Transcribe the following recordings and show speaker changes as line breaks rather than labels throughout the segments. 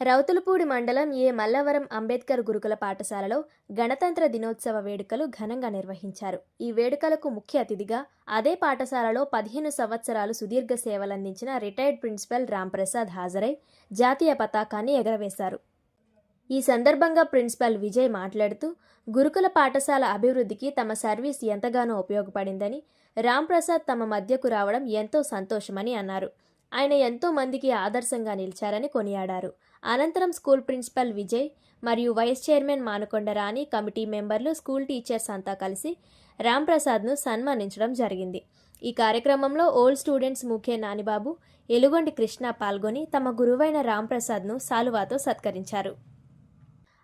రౌతులపూడి మండలం ఏ. మల్లవరం అంబేద్కర్ గురుకుల పాఠశాలలో గణతంత్ర దినోత్సవ వేడుకలు ఘనంగా నిర్వహించారు. ఈ వేడుకలకు ముఖ్య అతిథిగా అదే పాఠశాలలో పదిహేను సంవత్సరాలు సుదీర్ఘ సేవలందించిన రిటైర్డ్ ప్రిన్సిపల్ రాంప్రసాద్ హాజరై జాతీయ పతాకాన్ని ఎగరవేశారు. ఈ సందర్భంగా ప్రిన్సిపల్ విజయ్ మాట్లాడుతూ గురుకుల పాఠశాల అభివృద్ధికి తమ సర్వీస్ ఎంతగానో ఉపయోగపడిందని రాంప్రసాద్ తమ మధ్యకు రావడం ఎంతో సంతోషమని అన్నారు. ఆయన ఎంతో మందికి ఆదర్శంగా నిలిచారని కొనియాడారు. అనంతరం స్కూల్ ప్రిన్సిపల్ విజయ్ మరియు vice chairman Manakonda Rani committee మెంబర్లు స్కూల్ టీచర్స్ అంతా కలిసి రాంప్రసాద్ను సన్మానించడం జరిగింది. ఈ కార్యక్రమంలో ఓల్డ్ స్టూడెంట్స్ ముఖ్య నానిబాబు ఎలుగొండి కృష్ణ పాల్గొని తమ గురువైన రాంప్రసాద్ను సాలువాతో సత్కరించారు.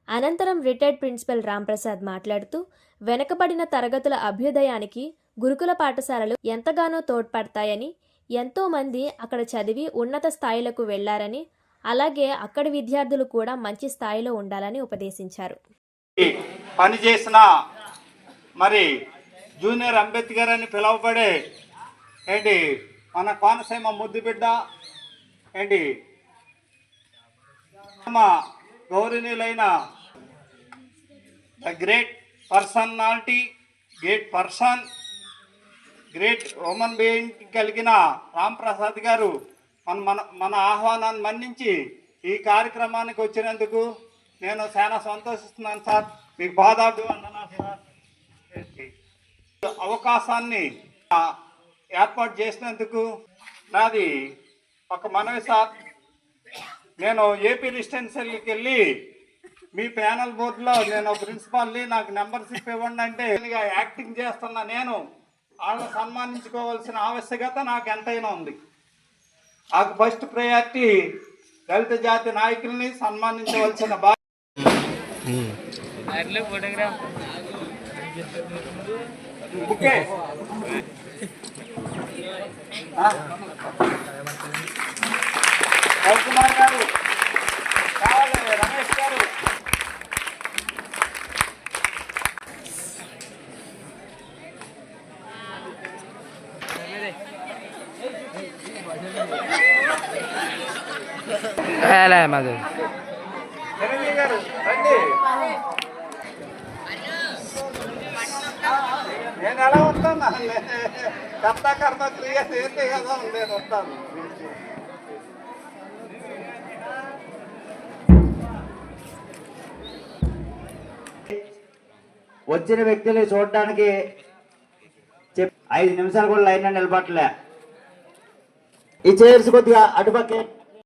అనంతరం రిటైర్డ్ ప్రిన్సిపల్ రాంప్రసాద్ మాట్లాడుతూ వెనకబడిన తరగతుల అభ్యుదయానికి గురుకుల పాఠశాలలు ఎంతగానో తోడ్పడతాయని ఎంతోమంది అక్కడ చదివి ఉన్నత స్థాయిలకు వెళ్ళారని అలాగే అక్కడి విద్యార్థులు కూడా మంచి స్థాయిలో ఉండాలని ఉపదేశించారు.
పనిచేసిన మరి జూనియర్ అంబేద్కర్ అని పిలువబడే ఏంటి మన కోనసీమ ముద్దుబిడ్డ ఏంటి? మా గౌరవనీయులైన the great personality great person great women being కలిగిన రామ్ ప్రసాద్ గారు మన మన మన ఆహ్వానాన్ని మన్నించి ఈ కార్యక్రమానికి వచ్చినందుకు నేను చాలా సంతోషిస్తున్నాను సార్. మీకు బాధాడు వందనాలు సార్ అవకాశాన్ని ఏర్పాటు చేసినందుకు నాది ఒక మనవి సార్. నేను ఏపీ రెసిడెన్షియల్కి వెళ్ళి మీ ప్యానల్ బోర్డులో నేను ప్రిన్సిపాల్ని నాకు నెంబర్షిప్ ఇవ్వండి అంటే యాక్టింగ్ చేస్తున్న నేను వాళ్ళని సన్మానించుకోవాల్సిన ఆవశ్యకత నాకు ఎంతైనా ఉంది. నాకు ఫస్ట్ ప్రయారిటీ దళిత జాతి నాయకుల్ని సన్మానించవలసిన బా ఓకే. ఆ? రవికుమార్ గారు.
Hele madı.
నేను ఎలా వస్తాను కర్త కర్మ క్రియ చేస్తే కదా నేను వస్తాను
వచ్చిన వ్యక్తులు చూడడానికి ఐదు నిమిషాలు కూడా లైన్ నిలబడలే ఈ చైర్స్ కొద్దిగా అటుపక్కే